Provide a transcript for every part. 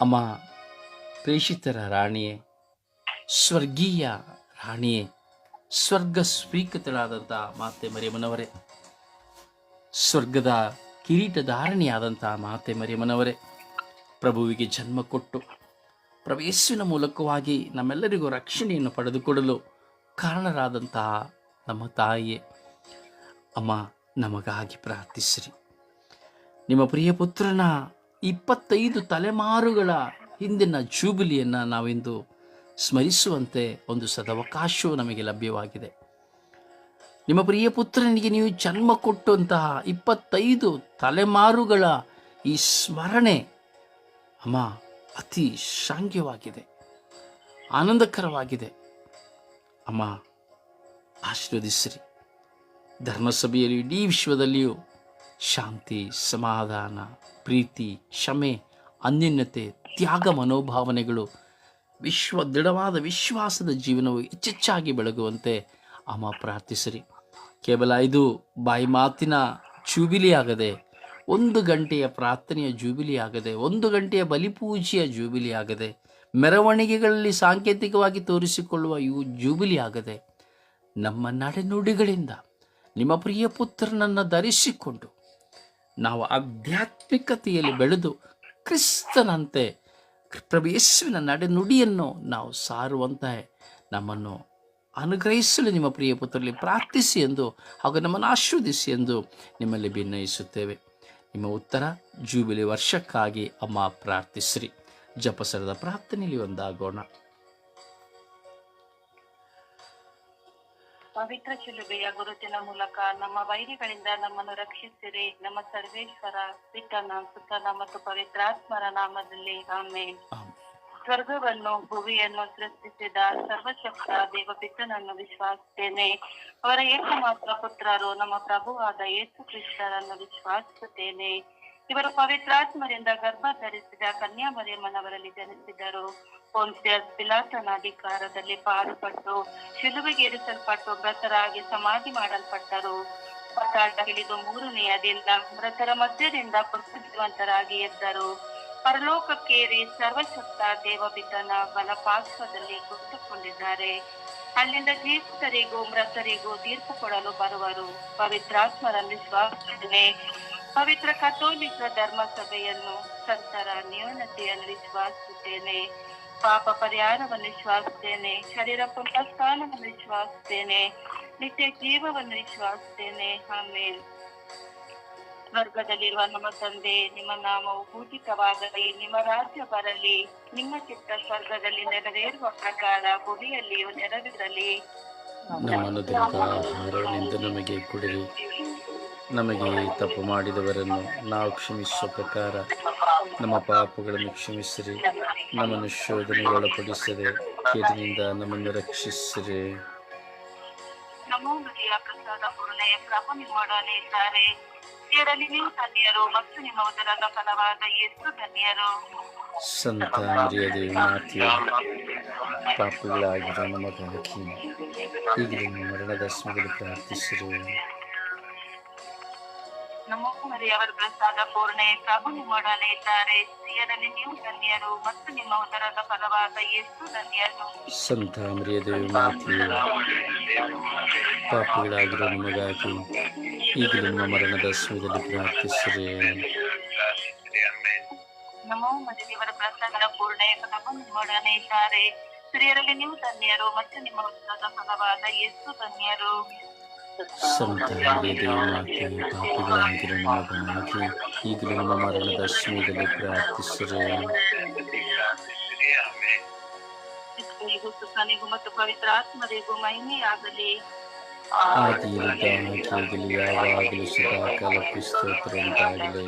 ಅಮ್ಮ, ಪ್ರೇಷಿತರ ರಾಣಿಯೇ, ಸ್ವರ್ಗೀಯ ರಾಣಿಯೇ, ಸ್ವರ್ಗ ಸ್ವೀಕೃತಳಾದಂಥ ಮಾತೆ ಮರಿಯಮ್ಮನವರೇ, ಸ್ವರ್ಗದ ಕಿರೀಟಧಾರಣಿಯಾದಂಥ ಮಾತೆ ಮರಿಯಮ್ಮನವರೇ, ಪ್ರಭುವಿಗೆ ಜನ್ಮ ಕೊಟ್ಟು ಪ್ರವೇಶಿನ ಮೂಲಕವಾಗಿ ನಮ್ಮೆಲ್ಲರಿಗೂ ರಕ್ಷಣೆಯನ್ನು ಪಡೆದುಕೊಡಲು ಕಾರಣರಾದಂತಹ ನಮ್ಮ ತಾಯಿಯೇ, ಅಮ್ಮ, ನಮಗಾಗಿ ಪ್ರಾರ್ಥಿಸಿರಿ. ನಿಮ್ಮ ಪ್ರಿಯ ಪುತ್ರನ ಇಪ್ಪತ್ತೈದು ತಲೆಮಾರುಗಳ ಹಿಂದಿನ ಜೂಬಿಲಿಯನ್ನು ನಾವಿಂದು ಸ್ಮರಿಸುವಂತೆ ಒಂದು ಸದವಕಾಶವು ನಮಗೆ ಲಭ್ಯವಾಗಿದೆ. ನಿಮ್ಮ ಪ್ರಿಯ ಪುತ್ರನಿಗೆ ನೀವು ಜನ್ಮ ಕೊಟ್ಟಂತಹ ಇಪ್ಪತ್ತೈದು ತಲೆಮಾರುಗಳ ಈ ಸ್ಮರಣೆ ಅಮ್ಮ, ಅತಿ ಶಾಂಗ್ಯವಾಗಿದೆ, ಆನಂದಕರವಾಗಿದೆ. ಅಮ್ಮ, ಆಶೀರ್ವದಿಸಿರಿ. ಧರ್ಮಸಭೆಯಲ್ಲಿ ಇಡೀ ವಿಶ್ವದಲ್ಲಿಯೂ ಶಾಂತಿ, ಸಮಾಧಾನ, ಪ್ರೀತಿ, ಕ್ಷಮೆ, ಅನ್ಯನ್ಯತೆ, ತ್ಯಾಗ, ಮನೋಭಾವನೆಗಳು, ವಿಶ್ವ, ದೃಢವಾದ ವಿಶ್ವಾಸದ ಜೀವನವು ಹೆಚ್ಚೆಚ್ಚಾಗಿ ಬೆಳಗುವಂತೆ ಅಮ್ಮ ಪ್ರಾರ್ಥಿಸಿರಿ. ಕೇವಲ ಇದು ಬಾಯಿ ಮಾತಿನ ಜೂಬಿಲಿಯಾಗದೆ, ಒಂದು ಗಂಟೆಯ ಪ್ರಾರ್ಥನೆಯ ಜೂಬಿಲಿಯಾಗದೆ, ಒಂದು ಗಂಟೆಯ ಬಲಿಪೂಜೆಯ ಜೂಬಿಲಿಯಾಗದೆ, ಮೆರವಣಿಗೆಗಳಲ್ಲಿ ಸಾಂಕೇತಿಕವಾಗಿ ತೋರಿಸಿಕೊಳ್ಳುವ ಇವು ಜೂಬಿಲಿಯಾಗದೆ, ನಮ್ಮ ನಡೆನುಡಿಗಳಿಂದ ನಿಮ್ಮ ಪ್ರಿಯ ಪುತ್ರನನ್ನು ಧರಿಸಿಕೊಂಡು ನಾವು ಆಧ್ಯಾತ್ಮಿಕತೆಯಲ್ಲಿ ಬೆಳೆದು ಕ್ರಿಸ್ತನಂತೆ ಪ್ರಭು ಯೇಸುವಿನ ನಡೆನುಡಿಯನ್ನು ನಾವು ಸಾರುವಂತಹ ನಮ್ಮನ್ನು ಅನುಗ್ರಹಿಸಲು ನಿಮ್ಮ ಪ್ರಿಯ ಪುತ್ರರಲ್ಲಿ ಪ್ರಾರ್ಥಿಸಿ ಎಂದು ಹಾಗೂ ನಮ್ಮನ್ನು ಆಶೀರ್ವದಿಸಿ ಎಂದು ನಿಮ್ಮಲ್ಲಿ ಭಿನ್ನಯಿಸುತ್ತೇವೆ ನಿಮ್ಮ ಉತ್ತರ ಜೂಬಿಲಿ ವರ್ಷಕ್ಕಾಗಿ ಅಮ್ಮ ಪ್ರಾರ್ಥಿಸ್ರಿ. ಜಪಸರದ ಪ್ರಾರ್ಥನೆಯಲ್ಲಿ ಒಂದಾಗೋಣ. ಪವಿತ್ರ ಶಿಲುಬೆಯ ಗುರುತಿನ ಮೂಲಕ ನಮ್ಮ ವೈರಿಗಳಿಂದ ನಮ್ಮನ್ನು ರಕ್ಷಿಸಿರಿ. ನಮ್ಮ ಸರ್ವೇಶ್ವರ ಪಿತನ ಸುತನ ಮತ್ತು ಪವಿತ್ರಾತ್ಮರ ನಾಮದಲ್ಲಿ ಆಮೆ. ಸ್ವರ್ಗವನ್ನು ಭುವಿಯನ್ನು ಸೃಷ್ಟಿಸಿದ ಸರ್ವಶಕ್ತ ದೇವಪಿತನನ್ನು ವಿಶ್ವಾಸಿಸುತ್ತೇನೆ. ಅವರ ಏಕಮಾತ್ರ ಪುತ್ರರು ನಮ್ಮ ಪ್ರಭುವಾದ ಯೇಸು ಕ್ರಿಸ್ತರನ್ನು ವಿಶ್ವಾಸಿಸುತ್ತೇನೆ. ಇವರು ಪವಿತ್ರಾತ್ಮರಿಂದ ಗರ್ಭ ಧರಿಸಿದ ಕನ್ಯಾಮರಿಯಮ್ಮನವರಲ್ಲಿ ಜನಿಸಿದರು. ಪೋನ್ಸಿಯಸ್ ಪಿಲಾತನ ಅಧಿಕಾರದಲ್ಲಿ ಪಾಡುಪಟ್ಟು ಶಿಲುಬೆಗೇರಿಸಲ್ಪಟ್ಟು, ಮೃತರಾಗಿ ಸಮಾಧಿ ಮಾಡಲ್ಪಟ್ಟರು. ಪತಾಟ ಹಿಡಿದು ಮೂರನೆಯ ದಿನ ಮೃತರ ಮಧ್ಯದಿಂದ ಪ್ರಸಿದ್ಧವಂತರಾಗಿ ಎದ್ದರು. ಪರಲೋಕಕ್ಕೇರಿ ಸರ್ವಶಕ್ತ ದೇವಪಿತನ ಬಲಪಾರ್ಶ್ವದಲ್ಲಿ ಕುಳಿತುಕೊಂಡಿದ್ದಾರೆ. ಅಲ್ಲಿಂದ ಜೀವಿತರಿಗೂ ಮೃತರಿಗೂ ತೀರ್ಪು ಕೊಡಲು ಬರುವರು. ಪವಿತ್ರಾತ್ಮರನ್ನು ವಿಶ್ವಾಸನೆ ಪವಿತ್ರ ಕಥೋಲಿಕ ಧರ್ಮಸಭೆಯನ್ನು ಸಂತರ ನ್ಯೂನತೆಯನ್ನು ವಿಶ್ವಾಸಿಸುತ್ತೇನೆ ಪಾಪ ಪರಿಹಾರವನ್ನು ವಿಶ್ವಾಸ್ತೇನೆ ಶರೀರ ಪುನಃಸ್ಥಾನವನ್ನು ವಿಶ್ವಾಸ್ತೇನೆ ನಿತ್ಯ ಜೀವವನ್ನು ವಿಶ್ವಾಸ್ತೇನೆ ಆಮೇಲೆ ಸ್ವರ್ಗದಲ್ಲಿರುವ ನಮ್ಮ ತಂದೆ, ನಿಮ್ಮ ನಾಮವು ಪೂಜಿತವಾಗಲಿ. ನಿಮ್ಮ ರಾಜ್ಯ ಬರಲಿ. ನಿಮ್ಮ ಚಿತ್ತ ಸ್ವರ್ಗದಲ್ಲಿ ನೆರವೇರುವ ಪ್ರಕಾರ ಭೂಮಿಯಲ್ಲಿಯೂ ನೆರವಿರಲಿ. ನಮಗೆ ಕೊಡಿರಿ. ನಮಗೆ ತಪ್ಪು ಮಾಡಿದವರನ್ನು ನಾವು ಕ್ಷಮಿಸುವ ಪ್ರಕಾರ ನಮ್ಮ ಪಾಪಗಳನ್ನು ಕ್ಷಮಿಸಿರಿ ನಮ್ಮನ್ನು ಶೋಧನೆಗೆ ಒಳಪಡಿಸದೆ ಕೇಟಿನಿಂದ ನಮ್ಮನ್ನು ರಕ್ಷಿಸಿರಿ. ಸಂತ ಮರಿಯದೇವಿ ಮಾತೆಯು ಪಾಪಗಳಾಗಿರೋ ನಮಗಾಗಿ ಈಗಲೂ ಮರಣದ ಸ್ಮರಣೆ ಪ್ರಾರ್ಥಿಸಿರಿ. ನಮೋ ಮರಿಯವರ ಪ್ರಸಾದ ಪೂರ್ಣೆ ಪ್ರಭು ನಿಮ್ಮೊಡನೆ ಇದ್ದಾರೆ ಸ್ತ್ರೀಯರಲ್ಲಿ ನೀವು ಧನ್ಯರು ಮತ್ತು ನಿಮ್ಮ ಉದರದ ಫಲವಾದ ಎಷ್ಟು ಧನ್ಯರು. ಸಂತ ಮರಿಯದೇವಿ ಮಾತೆಯು ಪಾಪಗಳಾಗಿರೋ ನಿಮಗಾಗಿ ಈಗ ನಮ್ಮ ಮರಣದ ಸಮಯದಲ್ಲಿ ಪ್ರಾರ್ಥಿಸಿರಿ. ನಮೋ ಮರಿಯವರ ಪ್ರಸಾದ ಪೂರ್ಣೆ ಪ್ರಭು ನಿಮ್ಮೊಡನೆ ಇದ್ದಾರೆ ಸ್ತ್ರೀಯರಲ್ಲಿ ನೀವು ಧನ್ಯರು ಮತ್ತು ನಿಮ್ಮ ಉದರದ ಫಲವಾದ ಎಷ್ಟು ಧನ್ಯರು. ಸಂತ ಮರಿಯದೇವಿ ಮಾತೆಯು ಪಾಪಗಳಾಗಿರೋ ನಮಗಾಗಿ ಈಗಲೂ ನಮ್ಮ ಮರಣದ ಸಮಯದಲ್ಲಿ ಪ್ರಾರ್ಥಿಸಿರಿ ಕ್ರಿಸ್ತನಿಗೂ ಸುತನಿಗೂ ಮತ್ತು ಪವಿತ್ರ ಆತ್ಮರಿಗೂ ಮಹಿಮೆಯಾಗಲಿ ಆದಿಯಲ್ಲಿ ಆಗಲಿ ಯಾವಾಗಲೂ ಸದಾಕಾಲ ಸ್ತೋತ್ರ ಉಂಟಾಗಲಿ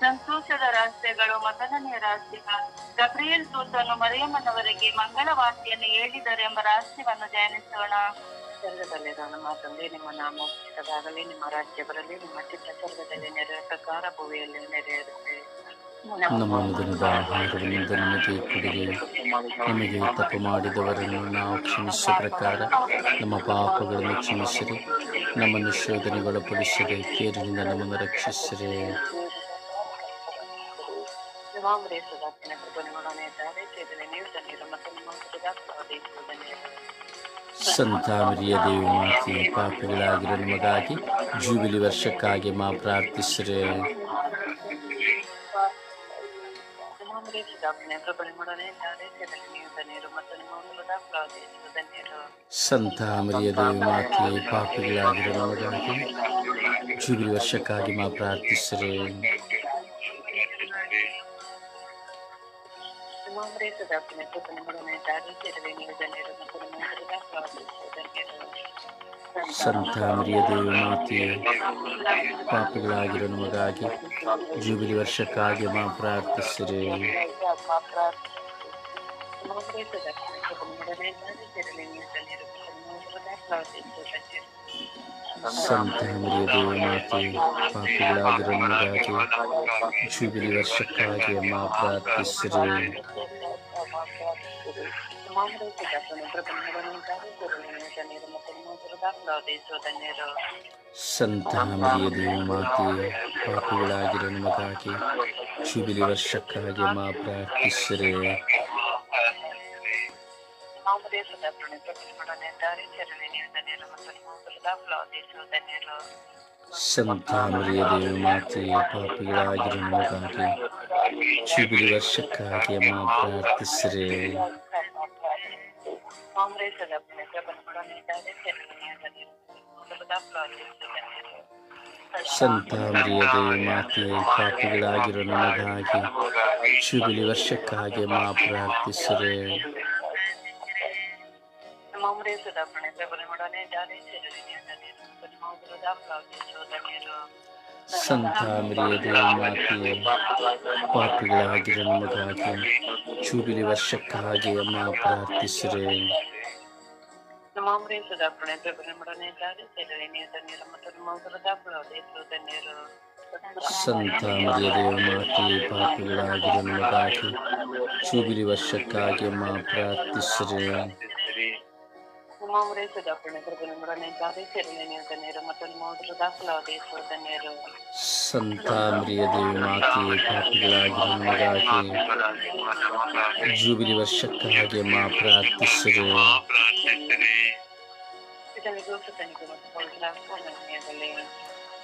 ಸಂತೋಷದ ರಹಸ್ಯಗಳು ಮೊದಲನೆಯ ರಹಸ್ಯ ಗಬ್ರಿಯಲ್ ದೂತನು ಮರಿಯಮ್ಮನವರಿಗೆ ಮಂಗಳವಾರ್ತೆಯನ್ನು ಹೇಳಿದರು ಎಂಬ ರಹಸ್ಯವನ್ನು ಧ್ಯಾನಿಸೋಣ. ಸ್ವರ್ಗದಲ್ಲಿ ನಮ್ಮ ತಂದೆ ನಿಮ್ಮ ನಾಮ ಉಚಿತವಾಗಲಿ ನಿಮ್ಮ ರಾಜ್ಯ ಬರಲಿ, ನಿಮ್ಮ ಚಿತ್ತ ಸ್ವರ್ಗದಲ್ಲಿ ನೆರೆಯ ಪ್ರಕಾರ ಭೂಮಿಯಲ್ಲಿ ನೆರೆಯಿರುತ್ತೆ. ನಮ್ಮ ಅನುದಿನದ ಆಹಾರವನ್ನು ನಮಗೆ ಕೊಡಿರಿ ನಮಗೆ ತಪ್ಪು ಮಾಡಿದವರನ್ನು ನಾವು ಕ್ಷಮಿಸುವ ಪ್ರಕಾರ ನಮ್ಮ ಪಾಪಗಳನ್ನು ಕ್ಷಮಿಸಿರಿ. ನಮ್ಮನ್ನು ಶೋಧನೆಗೊಳಪಡಿಸಿರಿ. ಕೇರಿನಿಂದ ನಮ್ಮನ್ನು ರಕ್ಷಿಸಿರಿ. ಸಂತಾಮರಿಯ ಕೃಪಣೆಗಳೊಡನೆ ಇದ್ದಾರೆ ಸೇದನೆ ನೀವು ತನ್ನಿರು ಮತ್ತು ನಿಮ್ಮ ಸುಧಾರಿಸುವುದನ್ನೇ ಸಂತ ಮರಿಯ ದೇವಿ ಮಾತಿ, ಪಾಪಿಗಳಾಗಿರೋ ನಮಗಾಗಿ ಜೂಬಿಲಿ ವರ್ಷಕ್ಕಾಗಿ ಮಾ ಪ್ರಾರ್ಥಿಸಿರಿ. ಮರಿಯ ದೇವಿ ಮಾತೆ ಪಾಪಿಗಳಾಗಿರೋ ನಮಗಾಗಿ ಜೂಬಿಲಿ ವರ್ಷಕ್ಕಾಗಿ ಮಾ ಪ್ರಾರ್ಥಿಸಿರಿ ನಿವಾಮರೇಸುದಾಸಿನ ಸಂತ ಮರಿಯ ದೇವಿ ಮಾತೆ ಪಾಪಿಗಳಾಗಿರೋ ನಮಗಾಗಿ ಜೂಬಿಲಿ ವರ್ಷಕ್ಕಾಗಿ ಮಾ ಪ್ರಾರ್ಥಿಸಿರಿ ಸಂತ ಮರಿಯ ದೇವಿ ಮಾತೆ ಪಾಪಿಗಳಾಗಿರೋ ನಮಗಾಗಿ ಜೂಬಿಲಿ ವರ್ಷಕ್ಕಾಗಿ ಮಾ ಪ್ರಾರ್ಥಿಸಿರಿ ಸಂತ ಮರಿಯ ದೇವಿ ಮಾತೆ ಪಾಪಿಗಳಾಗಿರೋ ನಮಗಾಗಿ ಜೂಬಿಲಿ ವರ್ಷಕ್ಕಾಗಿ ಮಾ ಪ್ರಾರ್ಥಿಸಿರೆ. ಸಂತ ಮರಿಯ ದೇವಿ ಮಾತೆ ಪಾಪಿಗಳಾಗಿರೋ ನಮಗಾಗಿ ಜೂಬಿಲಿ ವರ್ಷಕ್ಕಾಗಿ ಮಾ ಪ್ರಾರ್ಥಿಸಿರಿ. ಸಂತ ಮರಿಯ ದೇವಿ ಮಾತೆ ಪಾಪಿಗಳಾಗಿರೋ ನಮಗಾಗಿ ಜೂಬಿಲಿ ವರ್ಷಕ್ಕಾಗಿ ಮಾ ಪ್ರಾರ್ಥಿಸಿರಿ ಸಂತ ಮರಿಯ ದೇವಿ ಮಾತೆ ಪಾಪಿಗಳಾಗಿರೋ ನಮಗಾಗಿ ಜೂಬಿಲಿ ವರ್ಷಕ್ಕಾಗಿ ಮಾ ಪ್ರಾರ್ಥಿಸಿರಿ ನಮಾಮ್ರೆ ಸುಧಾಪಣೆ ಪ್ರಭುರಮಡನೆ ದಾರಿ ಸೇರಲಿ ನೀವು ತಣ್ಣೀರು ಮತ್ತು ನಿಮ್ಮ ಸುರದಾಪುರದೇಶರು ಸಂತ ಮರಿಯ ದೇವಿ ಮಾತೆ ಪಾಪಿಗಳಾಗಿರೋ ನಮಗಾಗಿ ಜೂಬಿಲಿ ವರ್ಷಕ್ಕಾಗಿ ಮಾ ಪ್ರಾರ್ಥಿಸಿರಿ ನಮಾಮ್ರೆ ಸುಧಾಪಣೆ ಪ್ರಭುರಮಡನೆ ದಾರಿ ಸೇರಲಿ ನೀವು ಧನ್ಯರು ಮತ್ತು ನಿಮ್ಮ ಸುರದಾಪುರದೇಶರು ಧನ್ಯರು ಸಂತಾಮ್ರಿಯ ದೇವಿ ಮಾತೆ ಪಾಪಿಗಳಾಗಿ ಜೂಬಿಲಿ ವರ್ಷಕ್ಕಾಗಿ ಮಾ ಪ್ರಾರ್ಥಿಸಿರಿ.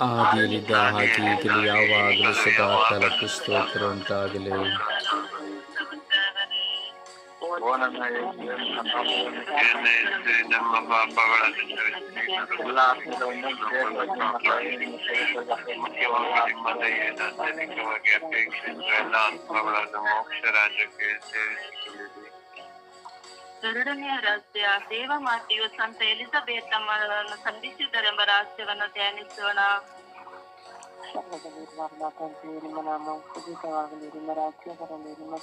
ಆದಿಯಲ್ಲಿದ್ದ ಹಾಗೆ ಈಗಲೂ ಯಾವಾಗಲೂ ಸದಾ ಕಾಲಕ್ಕೂ ಸ್ತೋತ್ರ ಉಂಟಾಗಲಿ ಎರಡನೆಯ ರಹಸ್ಯ ದೇವ ಮಾತೆಯು ಸಂತ ಎಲಿಜಬೆತ್ ತಮ್ಮನ್ನು ಸಂಧಿಸಿದರೆಂಬ ರಹಸ್ಯವನ್ನು ಧ್ಯಾನಿಸೋಣ ಸರ್ವದಲ್ಲಿರುವ ತಂದೆ ನಿಮ್ಮ ನಾಮ ಪೂಜಿತವಾಗಲಿ ನಿಮ್ಮ ರಾಜ್ಯ ಬರಲಿ ನಿಮ್ಮ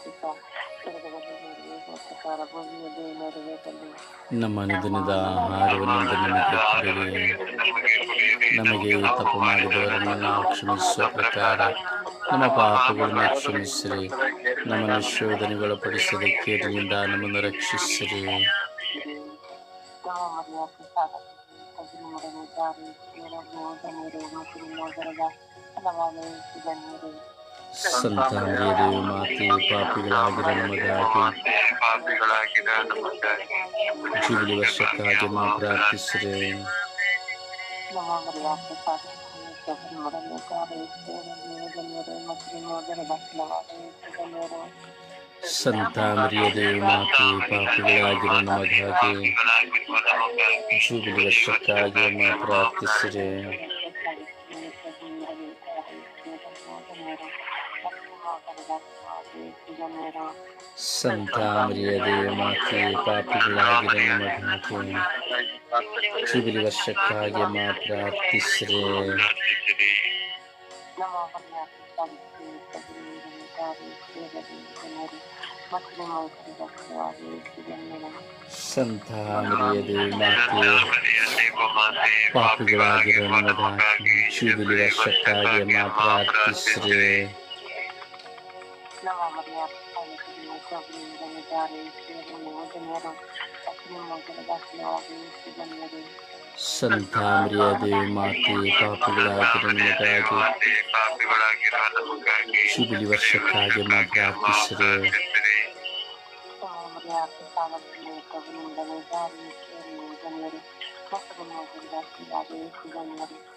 ನೆರವೇರಲಿ ನಮ್ಮ ನಿಧನದ ಆಹಾರವನ್ನು ನಮಗೆ ನಮಗೆ ತಪ್ಪು ಮಾಡಿದವರನ್ನು ನಾವು ಕ್ಷಮಿಸುವ ಪ್ರಕಾರ ನಮ್ಮ ಪಾಪಗಳನ್ನು ಕ್ಷಮಿಸಿರಿ. ನಮ್ಮನ್ನು ಶೋಧನೆಗೊಳಪಡಿಸದೆ ಕೇಡಿನಿಂದ ನಮ್ಮನ್ನು ರಕ್ಷಿಸಿರಿ. ನಾವು ಮರಿಯ ಪ್ರಸಾದ ಕದಿಮುಡನೆ ದಾರಿ ಕೇಳಲು ಧನ್ಯರು ಮತ್ತು ನಿಮ್ಮೊದರದ ಫಲವಾದ ಧನ್ಯರು ಸಂತ ಮರಿಯ ದೇವಿ ಮಾತೆ ಪಾಪಿಗಳಾಗಿರೋ ನಮಗಾಗಿ ಪಾಪಿಗಳಾಗಿರ ನಮಗಾಗಿ ಜೂಬಿಲಿ ವರ್ಷಕ್ಕಾಗಿ ಮಾ ಪ್ರಾರ್ಥಿಸಿರಿ ನಮ್ಮ ಮರಿಯ ಪ್ರಸಾದ ಕದಿಮುಡನೆ ದಾರಿ ಕೇಳಲು ಧನ್ಯರು ಮತ್ತು ನಿಮ್ಮೊದರದ ಫಲವಾದ ಧನ್ಯರು ಸಂತ ಮರಿಯ ದೇವಿ ಮಾತೆ ಪಾಪಿಗಳಾಗಿರೋ ನಮಗಾಗಿ ಜೂಬಿಲಿ ವರ್ಷಕ್ಕಾಗಿ ಮಾ ಪ್ರಾರ್ಥಿಸಿರಿ ಸಂತ ಮರಿಯ ದೇವಿ ಮಾತೆ ಪಾಪಿಗಳಾಗಿರೋ ನಮಗಾಗಿ ಜೂಬಿಲಿ ವರ್ಷಕ್ಕಾಗಿ ಮಾ ಪ್ರಾರ್ಥಿಸಿರಿ ನಮ್ಮ ಸಂತ ಮರಿಯದೆ ಮಾತೆ ಪಾಪಿಗಳಾಗಿರೋ ನಮಗಾಗಿ ಶಿಬಿಲಿ अपना मामले आप जा रहे संध्या देवी माते पापिलागे शुभली वर्ष कागे माते आप तीसरे जनवरी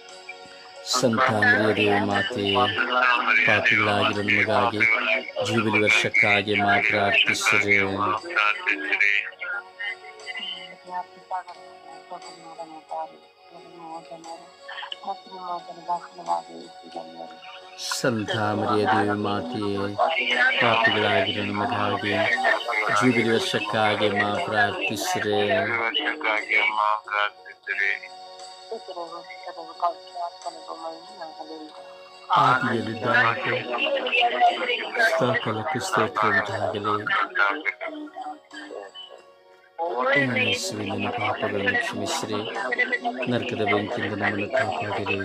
ಮರಿಯದೆ ಮಾತೆ ಪಾಪಿಗಳಾಗಿರೋ ನಮಗಾಗಿ ಜೂಬಿಲಿ ವರ್ಷಕ್ಕಾಗಿ ಮಾ ಪ್ರಾರ್ಥಿಸಿರೆ ಪ್ರಾರ್ಥಿಸಿರಿ ಸಂತ ಮರಿಯದೆ ಮಾತೆ ಪಾಪಿಗಳಾಗಿರೋ ನಮಗಾಗಿ ಜೂಬಿಲಿ ವರ್ಷಕ್ಕಾಗಿ ಮಾ ಪ್ರಾರ್ಥಿಸಿರೆ ವರ್ಷಕ್ಕಾಗಿ ಅಮ್ಮ ಪ್ರಾರ್ಥಿಸಿರಿ ಆದಿಯಲ್ಲಿದ್ದಾಗೆ ಸಕಲಕ್ಕೆ ಸ್ತೋತ್ರ ಉಂಟಾಗಲಿ ನನ್ನ ಪಾಪಗಳನ್ನು ಕ್ಷಮಿಸಿರಿ ನರಕದ ಬೆಂಕಿಯಿಂದ ನಮ್ಮನ್ನು ಕಾಪಾಡಿರಿ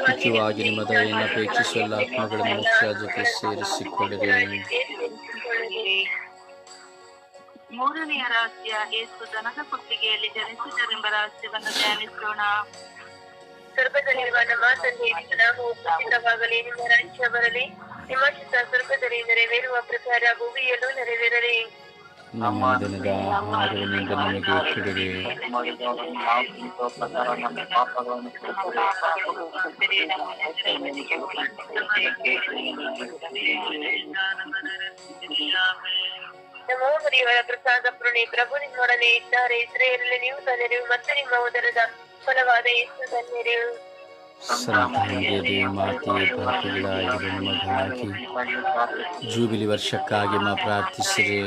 ಮುಖ್ಯವಾಗಿ ನಿಮ್ಮ ದಯೆಯನ್ನು ಅಪೇಕ್ಷಿಸುವ ಆತ್ಮಗಳನ್ನು ಜೊತೆ ಸೇರಿಸಿಕೊಳ್ಳಿರಿ ಮೂರನೆಯ ರಹಸ್ಯ ಏಸು ದನದ ಕುತ್ತಿಗೆಯಲ್ಲಿ ಜನಿಸಿದರೆಂಬ ರಹಸ್ಯವನ್ನು ಧ್ಯಾನಿಸೋಣ. ಸ್ವರ್ಗದಲ್ಲಿರುವ ನಮ್ಮ ತಂದೆಯ ನಾವು ಉಪಸ್ಥಿತವಾಗಲಿ ನಿಮ್ಮ ರಾಜ್ಯ ಬರಲಿ ನಿಮ್ಮ ಚಿತ್ತ ಸ್ವರ್ಗದಲ್ಲಿ ನೆರವೇರುವ ಪ್ರಕಾರ ಭೂಮಿಯಲ್ಲೂ ನೆರವೇರಲಿ. ನಮ್ಮ ದಿನದ ಆಹಾರವನ್ನಿಂದ ನಮಗೆ ಕೊಡಿರಿ. ನಮ್ಮ ಮರಿಯವರ ಪ್ರಸಾದ ಪುರಣಿ ಪ್ರಭು ನಿಮ್ಮೊಡನೆ ಇದ್ದಾರೆ. ಇಸ್ರೇಲಲ್ಲಿ ನೀವು ಧನ್ಯರು ಮತ್ತು ನಿಮ್ಮ ಉದರದ ಫಲವಾದ ಯೇಸು ನಮಗಾಗಿ ಜೂಬಿಲಿ ವರ್ಷಕ್ಕಾಗಿ ಮಾ ಪ್ರಾರ್ಥಿಸಿರಿ.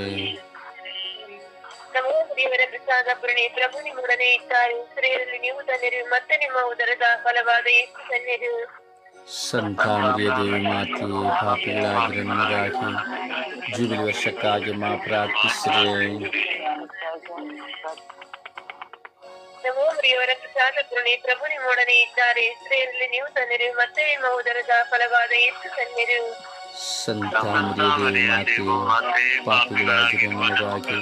ನಮ್ಮ ಮರಿಯವರ ಪ್ರಸಾದ ಪುರಣಿ ಪ್ರಭು ನಿಮ್ಮೊಡನೆ ಇದ್ದಾರೆ. ಇಸ್ರೇಲಲ್ಲಿ ನೀವು ಧನ್ಯರು ಮತ್ತು ನಿಮ್ಮ ಉದರದ ಫಲವಾದ ಯೇಸು ಧನ್ಯರು ಸಂತಾನದೇ ಮಾತೆ ಪಾಪಿಗಳಾಗಿರೋ ನಮಗಾಗಿ ಜೂಬಿಲಿ ವರ್ಷಕ್ಕಾಗಿ ಮಾ ಪ್ರಾರ್ಥಿಸಿರಿ ನಮ್ಮ ಮರಿಯವರ ಪ್ರಸಾದ ಪುರಣಿ ಪ್ರಭು ನಿಮ್ಮೊಡನೆ ಇದ್ದಾರೆ ಇಸ್ರೇಲಲ್ಲಿ ನೀವು ಧನ್ಯರು ಮತ್ತು ನಿಮ್ಮ ಉದರದ ಫಲವಾದ ಯೇಸು ಧನ್ಯರು ಸಂತಾನದೇ ಮಾತೆ ಪಾಪಿಗಳಾಗಿರೋ ನಮಗಾಗಿ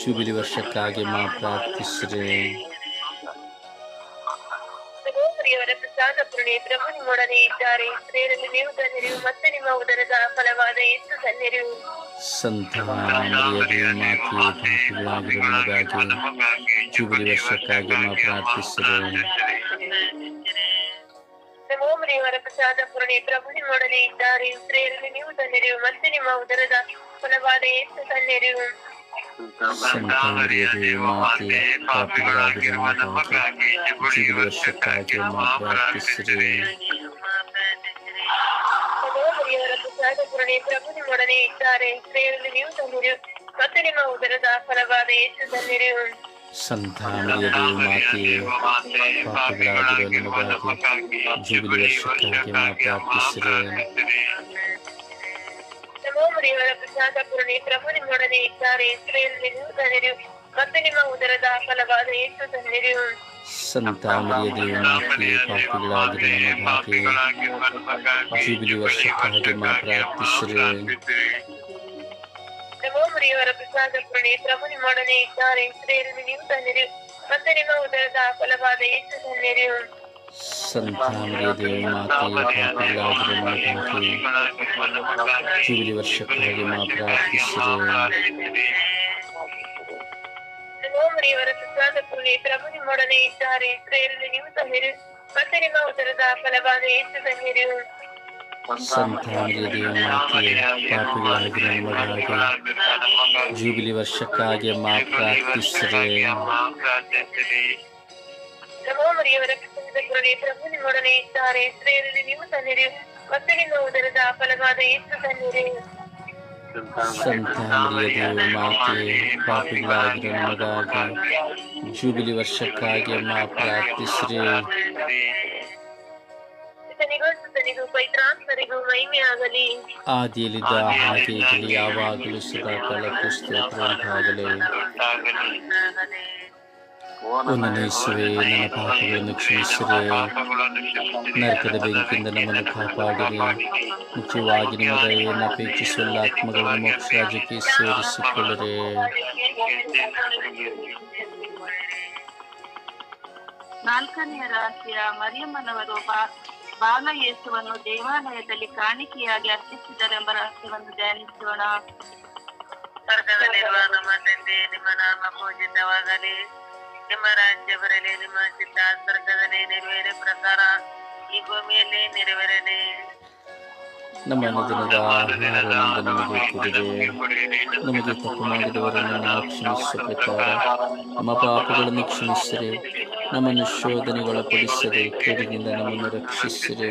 ಜೂಬಿಲಿ ವರ್ಷಕ್ಕಾಗಿ ಮಾ ಪ್ರಾರ್ಥಿಸಿರಿ ಸಹೋದರಿಯವರ ಪ್ರಸಾದ ಪುರಣಿ ಪ್ರಭು ನಿಮ್ಮೊಡನೆ ಇದ್ದಾರೆ ಇಸ್ರೇಲಲ್ಲಿ ನೀವು ಧನ್ಯರು ಮತ್ತೆ ನಿಮ್ಮ ಉದರದ ಫಲವಾದ ಯೇಸು ಧನ್ಯರು ಸಂತಾನದೇ ಮಾತೆ ಪಾಪಿಗಳಾಗಿರೋ ನಮಗಾಗಿ ಜೂಬಿಲಿ ವರ್ಷಕ್ಕಾಗಿ ಮಾ ಪ್ರಾರ್ಥಿಸಿರಿ ಸಹೋದರಿಯವರ ಪ್ರಸಾದ ಪುರಣಿ ಪ್ರಭು ನಿಮ್ಮೊಡನೆ ಇದ್ದಾರೆ ಇಸ್ರೇಲಲ್ಲಿ ನೀವು ಧನ್ಯರು ಮತ್ತೆ ನಿಮ್ಮ ಉದರದ ಫಲವಾದ ಯೇಸು ಧನ್ಯರು ಸಂತಾನದೇ ಮಾತೆ ಪಾಪಿಗಳಾಗಿರೋ ನಮಗಾಗಿ ಜೂಬಿಲಿ ವರ್ಷಕ್ಕಾಗಿ ಮಾ ಪ್ರಾರ್ಥಿಸಿರಿ ಸಹೋದರಿಯವರ ಪ್ರಸಾದ ಪುರಣಿ ಪ್ರಭು ನಿಮ್ಮೊಡನೆ ಇದ್ದಾರೆ ಇಸ್ರೇಲಲ್ಲಿ ನೀವು ಧನ್ಯರು ಮತ್ತೆ ನಿಮ್ಮ ಉದರದ ಫಲವಾದ ಯೇಸು ಧನ್ಯರು ಸಂತಾನದೇ ಮಾತೆ ಪಾಪಿಗಳಾಗಿರೋ ನಮಗಾಗಿ ಜೂಬಿಲಿ ವರ್ಷಕ್ಕಾಗಿ ಮಾ ಪ್ರಾರ್ಥಿಸಿರಿ ಸಹೋದರಿಯವರ ಪ್ರಸಾದ ಪೂರ್ಣಿ ಪ್ರಭು ನಿಮ್ಮೊಡನೆ ಇದ್ದಾರೆ ಇಸ್ರೇಲಲ್ಲಿ ನೀವು ಧನ್ಯರು ಮತ್ತು ನಿಮ್ಮ ಉದರದ ಫಲವಾದ ಯೇಸು ಧನ್ಯರು ಸಂತಾನದೇ ಮಾತೆ ಪಾಪಿಗಳಾಗಿರೋ ನಮಗಾಗಿ ಜೂಬಿಲಿ ವರ್ಷಕ್ಕಾಗಿ ಮಾ ಪ್ರಾರ್ಥಿಸಿರಿ ನಮೋ ಮರಿಯವರ ಪ್ರಸಾದ ಪುರಣೆ ಪ್ರಭು ನಿಮ್ಮೊಡನೆ ಇದ್ದಾರೆ ಸ್ತ್ರೀಯರಲ್ಲಿ ನೀವು ಧನ್ಯರು ಮತ್ತೆ ನಿಮ್ಮ ಉದರದ ಫಲವಾದ ಯೇಸು ಧನ್ಯರು ಸಂತಾನದ ದೇವ ಮಾತೆಯ ಪಾಪಿಗಳಾಗಿರುವ ನಮಗಾಗಿ ಜೂಬಿಲಿ ವರ್ಷಕ್ಕಾಗಿ ಮಾ ಪ್ರಾರ್ಥಿಸಿರಿ ನಮೋ ಮರಿಯವರ ಪ್ರಸಾದ ಪುರಣೆ ಪ್ರಭು ನಿಮ್ಮೊಡನೆ ಇದ್ದಾರೆ ಸ್ತ್ರೀಯರಲ್ಲಿ ನೀವು ಧನ್ಯರು ಮತ್ತೆ ನಿಮ್ಮ ಉದರದ ಫಲವಾದ ಯೇಸು ಧನ್ಯರು ಸಂತಾನದ ದೇವ ಮಾತೆಯ ಪಾಪಿಗಳಾಗಿರುವ ನಮಗಾಗಿ ಜೂಬಿಲಿ ವರ್ಷಕ್ಕಾಗಿ ಮಾ ಪ್ರಾರ್ಥಿಸಿರಿ ನಮೋ ಮರಿಯವರ ಪ್ರಸಾದ ಪುರಣೆ ಪ್ರಭು ನಿಮ್ಮೊಡನೆ ಇದ್ದಾರೆ ಸ್ತ್ರೀಯರಲ್ಲಿ ನೀವು ಧನ್ಯರು ಮತ್ತೆ ನಿಮ್ಮ ಉದರದ ಫಲವಾದ ಯೇಸು ಧನ್ಯರು ಸಂತಾನದ ದೇವ ಮಾತೆಯ ಪಾಪಿಗಳಾಗಿರುವ ನಮಗಾಗಿ ಜೂಬಿಲಿ ವರ್ಷಕ್ಕಾಗಿ ಮಾ ಪ್ರಾರ್ಥಿಸಿರಿ ಸುತನಿಗೂ ಸುತನಿಗೂ ಪೈತ್ರಾತ್ಮರಿಗೂ ಮಹಿಮೆ ಆಗಲಿ ಆದಿಯಲ್ಲಿದ್ದ ಹಾಗೆ ಈಗಲೂ ಯಾವಾಗಲೂ ಸದಾಕಾಲ ಸ್ತೋತ್ರ ಉಂಟಾಗಲಿ ನನ್ನ ಇಸುವೆ ನನ್ನ ಪಾಪಗಳನ್ನು ಕ್ಷಮಿಸಿರಿ ನರಕದ ಬೆಂಕಿಯಿಂದ ನಮ್ಮನ್ನು ಕಾಪಾಡಿರಿ. ಮುಖ್ಯವಾಗಿ ನಿಮ್ಮ ದಯೆಯನ್ನು ಅಪೇಕ್ಷಿಸುವ ಆತ್ಮಗಳನ್ನು ಮೋಕ್ಷ ರಾಜ್ಯಕ್ಕೆ ಸೇರಿಸಿಕೊಳ್ಳಿರಿ. ನಾಲ್ಕನೆಯ ರಾಶಿಯ ಮರಿಯಮ್ಮನವರು ಬಾ- ಬಾಲ ಯೇಸುವನ್ನು ದೇವಾಲಯದಲ್ಲಿ ಕಾಣಿಕೆಯಾಗಿ ಅರ್ಪಿಸಿದರೆಂಬ ರಹಸ್ಯವನ್ನು ಧ್ಯಾನಿಸೋಣ. ಸ್ವರ್ಗದಲ್ಲಿರುವ ನಮ್ಮ ತಂದೆ ನಿಮ್ಮ ನಾಮ ಪೂಜಿತವಾಗಲಿ. ನಿಮ್ಮ ರಾಜ್ಯ ಬರಲಿ ನಿಮ್ಮ ಚಿತ್ತ ಸ್ವರ್ಗದಲ್ಲಿ ನೆರವೇರ ಪ್ರಕಾರ ಈ ಭೂಮಿಯಲ್ಲಿ ನೆರವೇರಲಿ ನಮ್ಮ ಅನುದಿನದ ಆಹಾರವನ್ನು ನಮಗೆ ಕೊಡಿರಿ ನಮಗೆ ತಪ್ಪು ಮಾಡಿದವರನ್ನು ನಾವು ಕ್ಷಮಿಸುವ ಪ್ರಕಾರ ನಮ್ಮ ಪಾಪಗಳನ್ನು ಕ್ಷಮಿಸಿರಿ ನಮ್ಮನ್ನು ಶೋಧನೆಗೊಳಪಡಿಸಿರಿ ಕೇಡಿನಿಂದ ನಮ್ಮನ್ನು ರಕ್ಷಿಸಿರಿ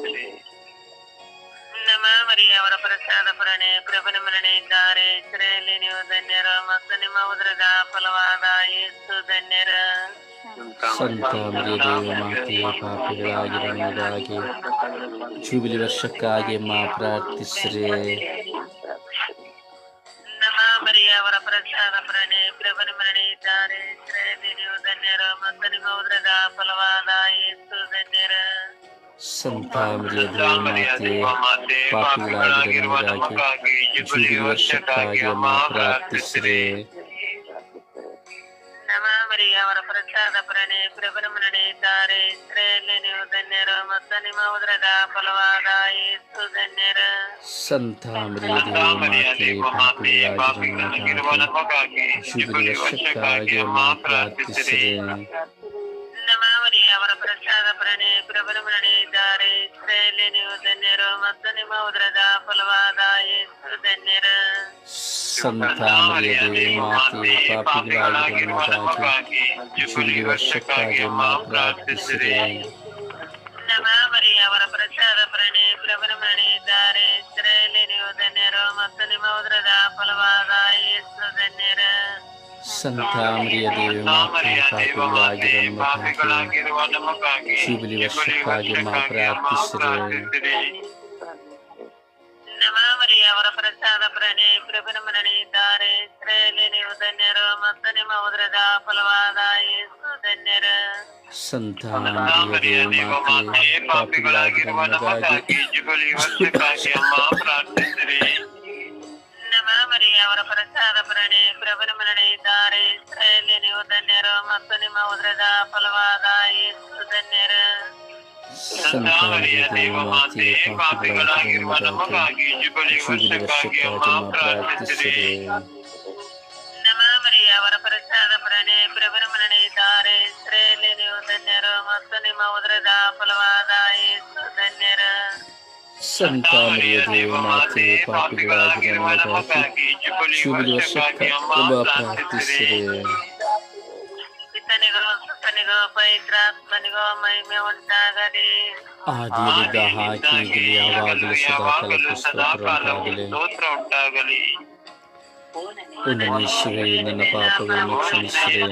ಪ್ರಸಾದ ಪುರಣೆ ಪ್ರಭುನ ಮರಣೆ ಇದ್ದಾರೆ ಸ್ತ್ರೀಯಲ್ಲಿ ನೀವು ಧನ್ಯರು ಮತ್ತು ನಿಮ್ಮ ಉದರದ ಫಲವಾದ ಯೇಸು ಧನ್ಯರು ಸಂತಾನದಲ್ಲಿ ಮಾತೆಯ ಪಾಪಿಗಳಾಗಿರುವ ನಮಗಾಗಿ ಜುಬಿಲಿ ವರ್ಷಕ್ಕಾಗಿ ಮಾ ಪ್ರಾರ್ಥಿಸಿರಿ ನಮ್ಮ ಮರಿಯ ಅವರ ಪ್ರಸಾದ ಪುರಣೆ ಪ್ರಭುನ ಮರಣೆ ಇದ್ದಾರೆ ಸ್ತ್ರೀಯಲ್ಲಿ ನೀವು ಧನ್ಯರು ಮತ್ತು ನಿಮ್ಮ ಉದರದ ಫಲವಾದ ಯೇಸು ಧನ್ಯರು ಸಂತಾನದಲ್ಲಿ ಮಾತೆಯ ಪಾಪಿಗಳಾಗಿರುವ ನಮಗಾಗಿ ಜುಬಿಲಿ ವರ್ಷಕ್ಕಾಗಿ ಮಾ ಪ್ರಾರ್ಥಿಸಿರಿ ನಮ್ಮ ಮರಿಯ ಅವರ ಪ್ರಸಾದ ಪುರಣೆ ಪ್ರಭುನ ಮರಣೆ ಇದ್ದಾರೆ ಸ್ತ್ರೀಯಲ್ಲಿ ನೀವು ಧನ್ಯರು ಮತ್ತು ನಿಮ್ಮ ಉದರದ ಫಲವಾದ ಯೇಸು ಧನ್ಯರು ಸಂತಾನದಲ್ಲಿ ಮಾತೆಯ ಪಾಪಿಗಳಾಗಿರುವ ನಮಗಾಗಿ ಜುಬಿಲಿ ವರ್ಷಕ್ಕಾಗಿ ಮಾ ಪ್ರಾರ್ಥಿಸಿರಿ ನಮ್ಮ ಮರಿಯ ಅವರ ಪ್ರಸಾದ ಪುರಣೆ ಪ್ರಭುನ ಮರಣೆ ಇದ್ದಾರೆ ಸ್ತ್ರೀಯಲ್ಲಿ ನೀವು ಧನ್ಯರು ಮತ್ತು ನಿಮ್ಮ ಉದರದ ಫಲವಾದ ಯೇಸು ಧನ್ಯರು ಸಂತಾನದಲ್ಲಿ ಮಾತೆಯ ಪಾಪಿಗಳಾಗಿರುವ ನಮಗಾಗಿ ಜುಬಿಲಿ ವರ್ಷಕ್ಕಾಗಿ ಮಾ ಪ್ರಾರ್ಥಿಸಿರಿ ನಮ್ಮ ಮರಿಯ ಅವರ ಪ್ರಸಾದ ಪುರಣೆ ಪ್ರಭುನ ಮರಣೆ ಇದ್ದಾರೆ ಸ್ತ್ರೀಯಲ್ಲಿ ನೀವು ಧನ್ಯರು ಮತ್ತು ನಿಮ್ಮ ಉದರದ ಫಲವಾದ ಯೇಸು ಧನ್ಯರು Santa Maria Deo Mate, Pakulagirvan Mate, Shibli Vashakagi Mapratisre. Namamriya Varaprasada Prane, Prabhunamanani Dare, Srelini Udanero, Matanima Udrada, Palavada, Yesudanero. Santa Maria Deo Mate, Pakulagirvan Mate, Shibli Vashakagi Mapratisre. ಮತ್ತು ನಿಮ್ಮ ಉದರದ ಫಲವಾದ ಯೇಸು ಧನ್ಯರು ಸಂತಾನಮರಿಯ ದೇವ ಮಾತೆಯ ಪಾಪಿಗಳಾಗಿರುವ ನಮಗಾಗಿ ಜುಬಿಲಿ ವರ್ಷಕ್ಕಾಗಿ ಮಾ ಪ್ರಾರ್ಥಿಸಿರಿ ನಮ್ಮ ಮರಿಯ ಅವರ ಪ್ರಸಾದ ಪುರಣೆ ಪ್ರಭುನ ಮರಣೆ ಇದ್ದಾರೆ ಸ್ತ್ರೀಯಲ್ಲಿ ನೀವು ಧನ್ಯರು ಮತ್ತು ನಿಮ್ಮ ಉದರದ ಫಲವಾದ ಯೇಸು ಧನ್ಯರು ಸಂತಾಮರಿಯ ದೇವ ಮಾತೆಯ ಪಾಪಿಗಳಾಗಿರುವ ನಮಗಾಗಿ ಜುಬಿಲಿ ವರ್ಷಕ್ಕಾಗಿ ಮಾ ಪ್ರಾರ್ಥಿಸಿರಿ ಪಿತನಿಗೂ ಸುತನಿಗೂ ಪವಿತ್ರಾತ್ಮನಿಗೂ ಮಹಿಮೆ ಉಂಟಾಗಲಿ ಆದಿಯಲ್ಲಿದ್ದ ಹಾಕಿ ಈಗಲೂ ಯಾವಾಗಲೂ ಸದಾ ಕಾಲಕ್ಕೂ ಸ್ತೋತ್ರ ಉಂಟಾಗಲಿ ಸ್ತೋತ್ರ ಉಂಟಾಗಲಿ ಉನ್ನತೀಶ್ವರೇ ನನ್ನ ಪಾಪಗಳನ್ನು ಕ್ಷಮಿಸಿರಿ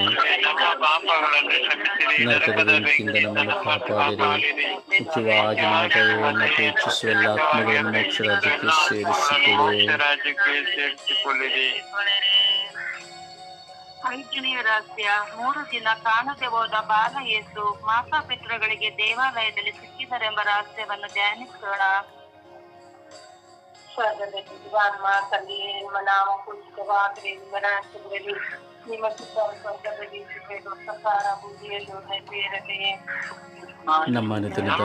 ನಮ್ಮ ಪಾಪಗಳನ್ನು ಕ್ಷಮಿಸಿರಿ ನರಕದ ಬೆಂಕಿಯಿಂದ ನಮ್ಮನ್ನು ಕಾಪಾಡಿರಿ ಮುಖ್ಯವಾಗಿ ನಮ್ಮ ದಯೆಯನ್ನು ಅಪೇಕ್ಷಿಸುವ ಎಲ್ಲ ಆತ್ಮಗಳನ್ನು ಮೋಕ್ಷ ರಾಜ್ಯಕ್ಕೆ ಸೇರಿಸಿಕೊಳ್ಳಿ ರಾಜ್ಯಕ್ಕೆ ಸೇರಿಸಿಕೊಳ್ಳಿರಿ ಐದನೆಯ ರಹಸ್ಯ. ಮೂರು ದಿನ ಕಾಣದೆ ಹೋದ ಬಾಲ ಯೇಸು ಮಾತಾಪಿತೃಗಳಿಗೆ ದೇವಾಲಯದಲ್ಲಿ ಸಿಕ್ಕಿದರೆಂಬ ರಹಸ್ಯವನ್ನು ಧ್ಯಾನಿಸೋಣ. ನಿಮ್ಮ ನಾಮ ಪೂಜಿತವಾಗಲಿ ನಿಮ್ಮ ರಾಜ್ಯದಲ್ಲಿ ಬುದ್ಧಿಯಲ್ಲೂ ನೆರವೇರಲಿ. നമ്മാനത്തിനത്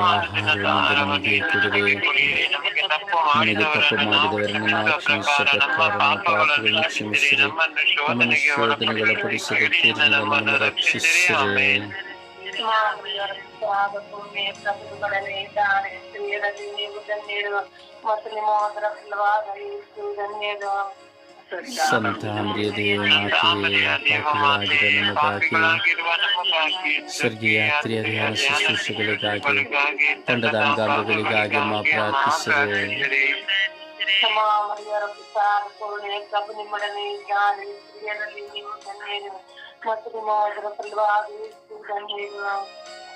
ആഹാരം നൽകിയിട്ടുള്ളത് നിനക്ക് തപ്പുമാരുത് വരണമെന്ന് ആക്ഷേപിച്ചപ്രകാരമാണ് പാപകൾ ക്ഷമിച്ചത് നമ്മുടെ ശോധനകളെ പിടിച്ചെടുത്തിരുന്ന നമ്മൾ രക്ഷിച്ചത് ത്യാഗപുണ്യ പ്രഭുക്കളെ ധാരണ സ്ത്രീയുടെ ധന്യവും ധന്യരും മസ്ലിമോദരം ധന്യരും ಭೂಮಿಯ ಪ್ರಭುಗಳನ್ನೇ ಇದ್ದಾನೆ ಸ್ತ್ರೀಯರಲ್ಲಿ ನೀವು ಧನ್ಯರು ಮತ್ತು ನಿಮ್ಮ ಅದರ ಫಲವಾದ ಯೇಸು ಧನ್ಯರು ಸಂತ ಮರಿಯ ದೇವನಾಥಿಯೇ ಪಾಪಿಗಳಾಗಿರೋ ನಮಗಾಗಿ ಸ್ವರ್ಗೀಯ ಯಾತ್ರೆಯ ಧ್ಯಾನ ಶುಶ್ರೂಷೆಗಳಿಗಾಗಿ ತಂಡದ ಅಂಗಾಂಗಗಳಿಗಾಗಿ ಮಾ ಪ್ರಾರ್ಥಿಸಿರಿ ಸಮಾಮರಿಯರ ಪ್ರಸಾದ ಕರುಣೆ ಪ್ರಭು ನಿಮ್ಮೊಡನೆ ಇದ್ದಾನೆ ಸ್ತ್ರೀಯರಲ್ಲಿ ನೀವು ಧನ್ಯರು ಮತ್ತು ನಿಮ್ಮ ಅದರ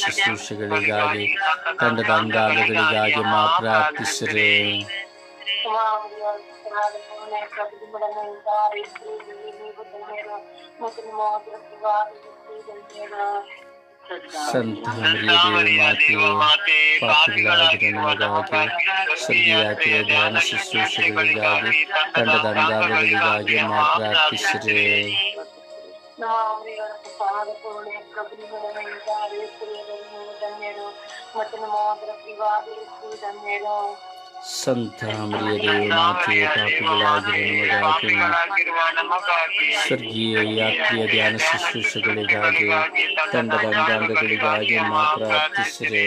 ಶುಶ್ರೂಷೆಗಳಿಗಾಗಿ ತಂಡದ ಅಂಗಾಂಗಗಳಿಗಾಗಿ ಮಾ ಪ್ರಾರ್ಥಿಸಿರಿ ಸಮಾಮರಿಯರ ಪ್ರಸಾದ ಕರುಣೆ ಪ್ರಭು ನಿಮ್ಮೊಡನೆ ಇದ್ದಾನೆ ಸ್ತ್ರೀಯರಲ್ಲಿ ನೀವು ಧನ್ಯರು ಮತ್ತು ನಿಮ್ಮ ಅದರ ಫಲವಾದ ಯೇಸು ಧನ್ಯರು ಸಂತ ಮರಿಯ ದೇವನಾಥಿಯೇ ಪಾಪಿಗಳಾಗಿರೋ ನಮಗಾಗಿ ಸ್ವರ್ಗೀಯ ಯಾತ್ರೆಯ ಧ್ಯಾನ ಶುಶ್ರೂಷೆಗಳಿಗಾಗಿ ತಂಡದ ಅಂಗಾಂಗಗಳಿಗಾಗಿ ಮಾ ಪ್ರಾರ್ಥಿಸಿರಿ ಸಮಾಮರಿಯರ ಪ್ರಸಾದ ಕರುಣೆ ಪ್ರಭು ನಿಮ್ಮೊಡನೆ ಇದ್ದಾರೆ ಸ್ತ್ರೀಯರಲ್ಲಿ ನೀವು ಧನ್ಯರು ಮತ್ತು ನಿಮ್ಮ ಅದರ ಫಲವಾದ ಯೇಸು ಧನ್ಯರು ಸಂತ ಮರಿಯ ದೇವಮಾತೆ ಪಾಪಿಗಳಾಗಿರೋ ನಮಗಾಗಿ ಸ್ವರ್ಗೀಯ ಯಾತ್ರೆಯ ಧ್ಯಾನ ಶುಶ್ರೂಷೆಗಳಿಗಾಗಿ ತಂಡದ ಅಂಗಾಂಗಗಳಿಗಾಗಿ ಮಾ ಪ್ರಾರ್ಥಿಸಿರಿ ನಮಾಮರಿಗಳ ಪ್ರಸಾದ ಕರುಣೆ ಪ್ರಭು ನಿಮ್ಮೊಡನೆ ಇದ್ದಾರೆ ಸ್ತ್ರೀಯರಲ್ಲಿ ನೀವು ಧನ್ಯರು ಮತ್ತು ನಿಮ್ಮ ಅದರ ಫಲವಾದ ಯೇಸು ಧನ್ಯರು ಸಂತ ಮರಿಯ ದೇವಮಾತೆ ಪಾಪಿಗಳಾಗಿರೋ ನಮಗಾಗಿ ಸ್ವರ್ಗೀಯ ಯಾತ್ರೆಯ ಧ್ಯಾನ ಶುಶ್ರೂಷೆಗಳಿಗಾಗಿ ತಂಡದ ಅಂಗಾಂಗಗಳಿಗಾಗಿ ಮಾ ಪ್ರಾರ್ಥಿಸಿರಿ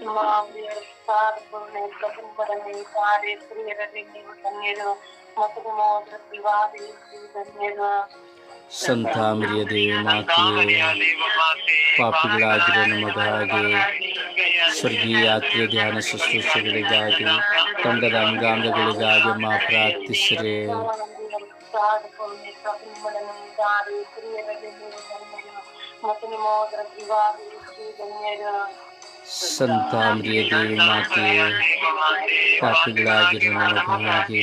ನಮಾಮರಿಗಳ ಪ್ರಸಾದ ಕರುಣೆ ಪ್ರಭು ನಿಮ್ಮೊಡನೆ ಇದ್ದಾರೆ ಸ್ತ್ರೀಯರಲ್ಲಿ ನೀವು ಧನ್ಯರು ಮತ್ತು ನಿಮ್ಮ ಅದರ ಫಲವಾದ ಯೇಸು ಧನ್ಯರು ಸಂತ ಮರಿಯ ದೇವಮಾತೆಯೇ ಪಾಪಿಗಳಾಗಿರೋ ನಮಗಾಗಿ ಸ್ವರ್ಗೀಯ ಯಾತ್ರೆಯ ಧ್ಯಾನ ಶುಶ್ರೂಷೆಗಳಿಗಾಗಿ ತಂಡದ ಅಂಗಾಂಗಗಳಿಗಾಗಿ ಮಾ ಪ್ರಾರ್ಥಿಸಿರಿ ಪ್ರಸಾದ ಕರುಣೆ ಪ್ರಭು ನಿಮ್ಮೊಡನೆ ಇದ್ದಾರೆ ಸ್ತ್ರೀಯರಲ್ಲಿ ನೀವು ಧನ್ಯರು ಮತ್ತು ನಿಮ್ಮ ಅದರ ಫಲವಾದ ಯೇಸು ಧನ್ಯರು ಸಂತ ಮರಿಯ ದೇವಮಾತೆಯೇ ಪಾಪಿಗಳಾಗಿರೋ ನಮಗಾಗಿ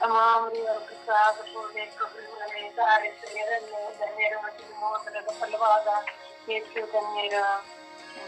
ಸಮಾಮರಿಯರ ಪ್ರಸಾದ ಕರುಣೆ ಪ್ರಭು ನಿಮ್ಮೊಡನೆ ಇದ್ದಾರೆ ಸ್ತ್ರೀಯರಲ್ಲಿ ನೀವು ಧನ್ಯರು ಮತ್ತು ನಿಮ್ಮ ಅದರ ಫಲವಾದ ಯೇಸು ಧನ್ಯರು ಸಂತ ಮರಿಯ ದೇವಮಾತೆಯೇ ಪಾಪಿಗಳಾಗಿರೋ ನಮಗಾಗಿ ಸ್ವರ್ಗೀಯ ಧ್ಯಾನ ಶುಶ್ರೂಷೆಗಳಿಗಾಗಿ ತಂಡದ ಅಂಗಾಂಗಗಳಿಗಾಗಿ ಮಾ ಪ್ರಾರ್ಥಿಸಿರಿ ಧನ್ಯರು.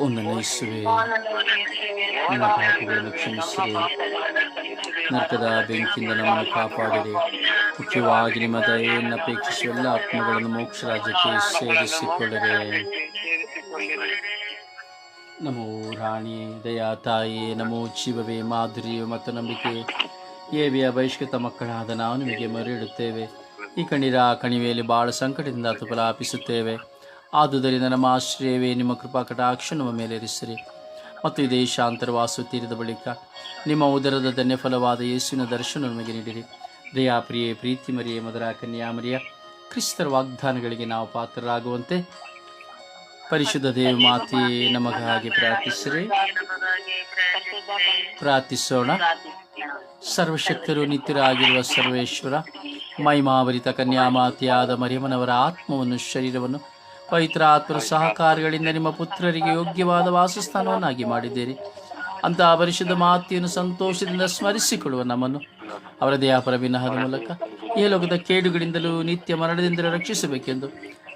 ಸ್ತೋತ್ರ ಇಸುವೆ ನನ್ನ ಪಾಪಗಳನ್ನು ಕ್ಷಮಿಸಿರಿ ನರಕದ ಬೆಂಕಿಯಿಂದ ನಮ್ಮನ್ನು ಕಾಪಾಡಿರಿ. ಮುಖ್ಯವಾಗಿ ನಿಮ್ಮ ದಯೆಯನ್ನು ಅಪೇಕ್ಷಿಸುವ ಎಲ್ಲ ಆತ್ಮಗಳನ್ನು ಮೋಕ್ಷ ರಾಜ್ಯಕ್ಕೆ ಸೇರಿಸಿಕೊಳ್ಳಿರಿ. ನಮೋ ರಾಣಿ ದಯಾ ತಾಯಿ, ನಮೋ ಜೀವವೇ ಮಾಧುರ್ಯ ಮತ್ತು ನಂಬಿಕೆ. ಏವಿಯ ಬಹಿಷ್ಕೃತ ಮಕ್ಕಳಾದ ನಾವು ನಿಮಗೆ ಮೊರೆಯಿಡುತ್ತೇವೆ. ಈ ಕಣ್ಣೀರ ಕಣಿವೆಯಲ್ಲಿ ಭಾಳ ಸಂಕಟದಿಂದ ತುಪಲಾಪಿಸುತ್ತೇವೆ. ಆದುದರಿಂದ ನಮ್ಮ ಆಶ್ರಯವೇ, ನಿಮ್ಮ ಕೃಪಾ ಕಟಾಕ್ಷ ನಮ್ಮ ಮೇಲೆ ಇರಿಸಿರಿ. ಮತ್ತು ಈ ದೇಶಾಂತರವಾಸು ತೀರಿದ ಬಳಿಕ ನಿಮ್ಮ ಉದರದ ಧನ್ಯ ಫಲವಾದ ಯೇಸುವಿನ ದರ್ಶನ ನಮಗೆ ನೀಡಿರಿ. ದಯಾಪ್ರಿಯೆ ಪ್ರೀತಿ ಮರಿಯೇ ಮದರ ಕನ್ಯಾಮರಿಯ ಕ್ರಿಸ್ತರ ವಾಗ್ದಾನಗಳಿಗೆ ನಾವು ಪಾತ್ರರಾಗುವಂತೆ ಪರಿಶುದ್ಧ ದೇವ ಮಾತೆ, ನಮಗಾಗಿ ಪ್ರಾರ್ಥಿಸಿರಿ. ಪ್ರಾರ್ಥಿಸೋಣ. ಸರ್ವಶಕ್ತರು, ನಿತ್ಯರಾಗಿರುವ ಸರ್ವೇಶ್ವರ, ಮಹಿಮಾವರಿತ ಕನ್ಯಾಮಾತೆಯಾದ ಮರಿಯಮ್ಮನವರ ಆತ್ಮವನ್ನು, ಶರೀರವನ್ನು ಪವಿತ್ರ ಆತ್ಮರ ಸಹಕಾರಿಗಳಿಂದ ನಿಮ್ಮ ಪುತ್ರರಿಗೆ ಯೋಗ್ಯವಾದ ವಾಸಸ್ಥಾನವನ್ನಾಗಿ ಮಾಡಿದ್ದೀರಿ. ಅಂತಹ ಪರಿಶುದ್ಧ ಮಾತೆಯನ್ನು ಸಂತೋಷದಿಂದ ಸ್ಮರಿಸಿಕೊಳ್ಳುವ ನಮ್ಮನ್ನು ಅವರ ದೇಹಪರ ವಿನಹದ ಮೂಲಕ ಈ ಲೋಕದ ಕೇಡುಗಳಿಂದಲೂ ನಿತ್ಯ ಮರಣದಿಂದಲೂ ರಕ್ಷಿಸಬೇಕೆಂದು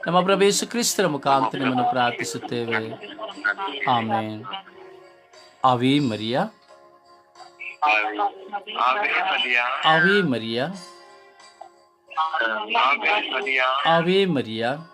ನಮ್ಮ ಪ್ರಭೇಶ ಕ್ರಿಸ್ತರ ಮುಖಾಂತರ ನಿಮ್ಮನ್ನು ಪ್ರಾರ್ಥಿಸುತ್ತೇವೆ. ಆಮೇನ್. ಅವಿ ಮರಿಯಾ. ಅವಿ ಮರಿಯ. ಅವಿ ಮರಿಯಾ ಆವೆ ಮರಿಯಾ. ಅವೇ Maria.